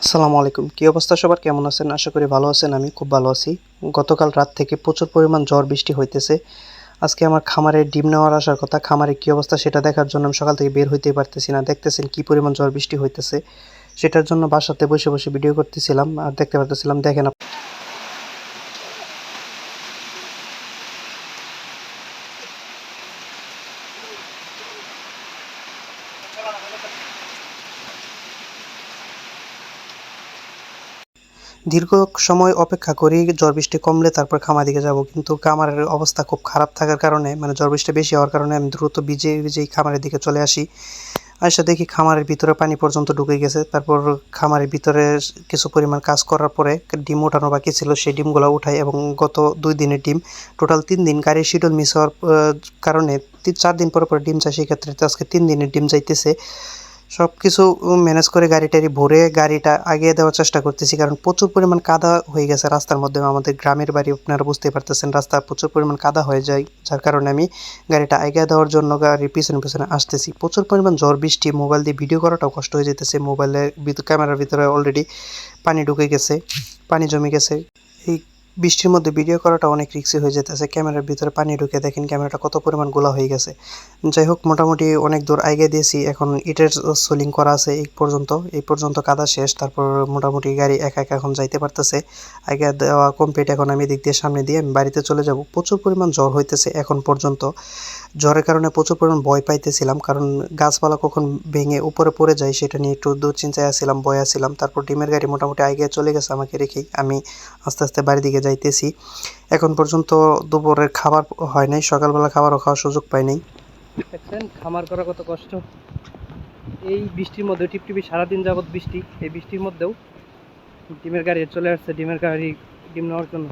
আসসালামু আলাইকুম। কী অবস্থা সবার? কেমন আছেন? আশা করি ভালো আছেন। আমি খুব ভালো আছি। গতকাল রাত থেকে প্রচুর পরিমাণ ঝড় বৃষ্টি হইতেছে। আজকে আমার খামারে ডিম নেওয়ার আসার কথা। খামারে কী অবস্থা সেটা দেখার জন্য আমি সকাল থেকে বের হইতে পারতেছি না। দেখতেছেন কী পরিমাণ ঝড় বৃষ্টি হইতেছে। সেটার জন্য বাসাতে বসে বসে ভিডিও করতেছিলাম। আর দেখতে পারতেছিলাম, দেখেন আপ- দীর্ঘ সময় অপেক্ষা করি ঝড় বৃষ্টি কমলে তারপর খামার দিকে যাব। কিন্তু খামারের অবস্থা খুব খারাপ থাকার কারণে মানে ঝড় বৃষ্টি বেশি হওয়ার কারণে আমি দ্রুত ভিজে ভিজেই খামারের দিকে চলে আসি। আসে দেখি খামারের ভিতরে পানি পর্যন্ত ঢুকে গেছে। তারপর খামারের ভিতরে কিছু পরিমাণ কাজ করার পরে ডিম ওঠানো বাকি ছিল। সেই ডিমগুলো উঠাই এবং গত দুই দিনের ডিম, টোটাল তিন দিন গাড়ির শিডিউল মিস হওয়ার কারণে চার দিন পরে পরে ডিম চাই সেই ক্ষেত্রে আজকে তিন দিনের ডিম যাইতেছে। সব কিছু ম্যানেজ করে গাড়ি টাড়ি ভরে গাড়িটা আগিয়ে দেওয়ার চেষ্টা করতেছি, কারণ প্রচুর পরিমাণ কাদা হয়ে গেছে রাস্তার মধ্যে। আমাদের গ্রামের বাড়ি আপনারা বুঝতেই পারতেছেন, রাস্তা প্রচুর পরিমাণ কাদা হয়ে যায়, যার কারণে আমি গাড়িটা আগিয়ে দেওয়ার জন্য গাড়ির পিছনে পিছনে আসতেছি। প্রচুর পরিমাণ ঝড় বৃষ্টি, মোবাইল দিয়ে ভিডিও করাটাও কষ্ট হয়ে যেতেছে। মোবাইলের ক্যামেরার ভিতরে অলরেডি পানি ঢুকে গেছে, পানি জমে গেছে। এই বৃষ্টির মধ্যে ভিডিও করাটা অনেক রিক্সি হয়ে যেতেছে। ক্যামেরার ভিতরে পানি ঢুকে দেখেন ক্যামেরাটা কত পরিমাণ গোলা হয়ে গেছে। যাই হোক, মোটামুটি অনেক দূর আগে দিয়েছি। এখন ইটের সোলিং করা আছে এই পর্যন্ত। এই পর্যন্ত কাদা শেষ। তারপর মোটামুটি গাড়ি একা একা এখন যাইতে পারতেছে। আগে দেওয়া কমপ্লিট এখন আমি দিক দিয়ে সামনে দিয়ে আমি বাড়িতে চলে যাব। প্রচুর পরিমাণ জ্বর হইতেছে এখন পর্যন্ত। জ্বরের কারণে প্রচুর পরিমাণ ভয় পাইতেছিলাম। কারণ গাছপালা কখন ভেঙে উপরে পড়ে যায় সেটা নিয়ে একটু দুশ্চিন্তায় আসছিলাম ভয় আসছিলাম তারপর ডিমের গাড়ি মোটামুটি আগে চলে গেছে আমাকে রেখেই। আমি আস্তে আস্তে বাড়ির দিকে যাইতেছি। এখন পর্যন্ত দুপুরের খাবার হয় নাই, সকালবেলা খাবারও খাওয়ার সুযোগ পাই নাই। দেখছেন, খামার করা কত কষ্ট। এই বৃষ্টির মধ্যে, টিপটিপি সারাদিন যাবৎ বৃষ্টি, এই বৃষ্টির মধ্যেও ডিমের গাড়ি চলে আসছে, ডিমের গাড়ি ডিম নেওয়ার জন্য।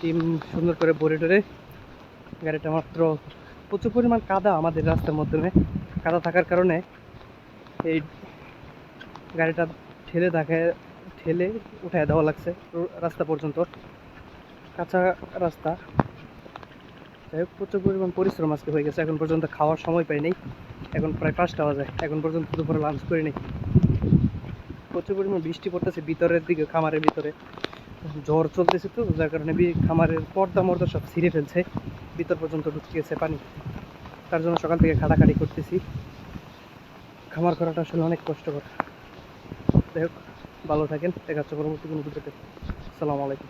ডিম সুন্দর করে ভরে টরে গাড়িটা মাত্র প্রচুর পরিমাণ কাদা আমাদের রাস্তার মাধ্যমে। কাদা থাকার কারণে এই গাড়িটা ঠেলে তাকে ঠেলে উঠায় দেওয়া লাগছে রাস্তা পর্যন্ত। কাঁচা রাস্তা। যাই হোক, প্রচুর পরিমাণ পরিশ্রম আজকে হয়ে গেছে। এখন পর্যন্ত খাওয়ার সময় পাই নাই। এখন প্রায় পাঁচটা বাজে। এখন পর্যন্ত দুপুরে লাঞ্চ করি নাই। প্রচুর পরিমাণ বৃষ্টি পড়তেছে ভিতরের দিকে, খামারের ভিতরে। ঝড় চলতেছে তো, যার কারণে খামারের পর্দা মর্দা সব ছিঁড়ে ফেলছে। ভিতর পর্যন্ত ঢুকে গেছে পানি। তার জন্য সকাল থেকে খাটাখাটি করতেছি। খামার করাটা আসলে অনেক কষ্টকর। যাই হোক ভালো থাকেন। দেখা হচ্ছে পরবর্তী কোনো ভিডিওতে। আসসালামু আলাইকুম।